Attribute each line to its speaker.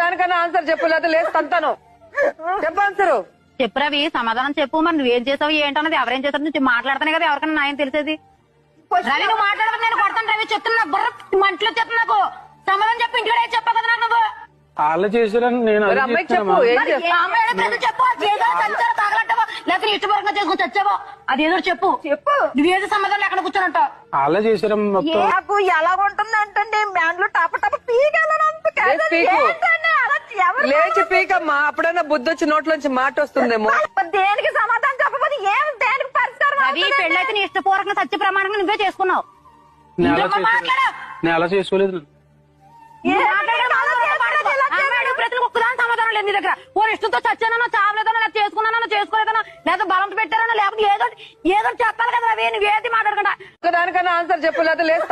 Speaker 1: దానికన్నా ఆన్సర్ చెప్పు లేదా లేదు తంతాను. చెప్పు ఆన్సర్.
Speaker 2: చెప్పు రవి సమాధానం చెప్పు. మరి నువ్వేం చేసావు ఏంటన్నది ఎవరేం చేశారు నువ్వు మాట్లాడుతున్నాయి కదా ఎవరికైనా న్యాయం తెలిసేది. రవి నువ్వు మాట్లాడదు నేను కొడతాను రవి. చెప్తున్నా బుర్ర మంటలో చెప్తున్నా నాకు. సమాధానం చెప్పు ఇంటికాడే చెప్పు కదా నాకు నువ్వు?
Speaker 3: వాళ్ళు చేశారని నేను
Speaker 1: మరి అమ్మాయికి చెప్పు ఏం
Speaker 2: మరి
Speaker 1: చెప్పు?
Speaker 2: ఏదో చెప్పు ఏదో తగలట్టావో? లేకపోతే నీ ఇష్టపూర్వకంగా చేసుకుని చచ్చావో అది ఏదో చెప్పు.
Speaker 4: చెప్పు.
Speaker 2: నువ్వేది సమాధానం ఎక్కడ కూర్చోనంటావు
Speaker 3: వాళ్ళే చేశారమ్మ మొత్తం.
Speaker 4: నాకు ఎలా ఉంటుంది అంటే బ్యాండ్లో టప టప పీకాలనంత
Speaker 1: లేదు, పీకు.
Speaker 4: ఏంటండి? అలా ఎవరు
Speaker 1: లేచి పీకమ్మా అప్పుడన్నా బుద్ధి వచ్చి నోట్లోంచి మాట వస్తుందేమో
Speaker 4: దేనికి సమాధానం చెప్పబోతే ఏం దేనికి పరిష్కారం
Speaker 2: రవి పెళ్ళైతే నీ ఇష్టపూర్వకంగా సత్య ప్రమాణంగా నువ్వే చేసుకున్నావు.
Speaker 3: నేను అలా చేసుకోలేదు?
Speaker 2: సమాధానం లేదు నీ దగ్గర. ఓ ఇష్టంతో లేదా లేదా బలం పెట్టారన్నా లేకపోతే ఏదో ఏదో చెప్పాలి కదా రవి నువ్వేది మాట్లాడకుండా.
Speaker 1: దానికన్నా ఆన్సర్ చెప్పు లేదా లేదు